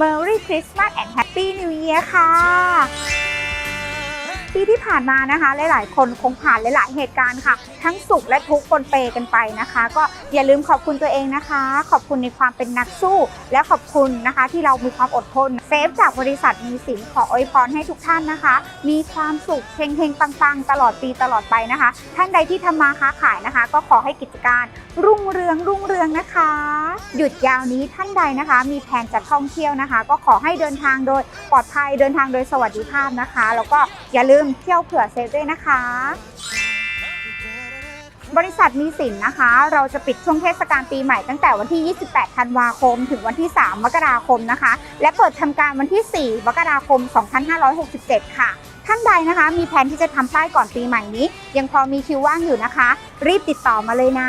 Merry Christmas and Happy New Year ค่ะ ปีที่ผ่านมานะคะ หลาย ๆ คนคงผ่านหลาย ๆ เหตุการณ์ค่ะ ทั้งสุขและทุกข์ปนเปกันไปนะคะ ก็อย่าลืมขอบคุณตัวเองนะคะ ขอบคุณในความเป็นนักสู้ และขอบคุณนะคะ ที่เรามีความอดทนเซฟจากบริษัทมีสินขออวยพรให้ทุกท่านนะคะ มีความสุขเฮงๆปังๆ ตลอดปีตลอดไปนะคะ ท่านใดที่ทำมาค้าขายนะคะ ก็ขอให้กิจการรุ่งเรืองรุ่งเรืองนะคะ หยุดยาวนี้ท่านใดนะคะ มีแผนจะท่องเที่ยวนะคะ ก็ขอให้เดินทางโดยปลอดภัยเดินทางโดยสวัสดิภาพนะคะ แล้วก็อย่าลืมเที่ยวเผื่อเซฟด้วยนะคะ บริษัทมีสินนะคะ เราจะปิดช่วงเทศกาลปีใหม่ตั้งแต่วันที่ 28 ธันวาคม ถึงวันที่ 3 มกราคมนะคะ และเปิดทำการวันที่ 4 มกราคม 2567 ค่ะท่านใดนะคะ มีแผนที่จะทำป้ายก่อนปีใหม่นี้ ยังพอมีคิวว่างอยู่นะคะ รีบติดต่อมาเลยนะ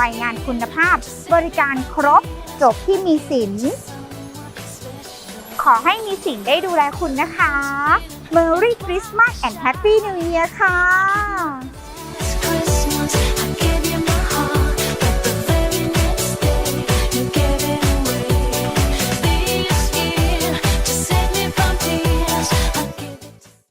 วนงานไวงานคุณภาพ บริการครบจบที่มีสิน ขอให้มีสินได้ดูแลคุณนะคะ Merry Christmas and Happy New Year ค่ะ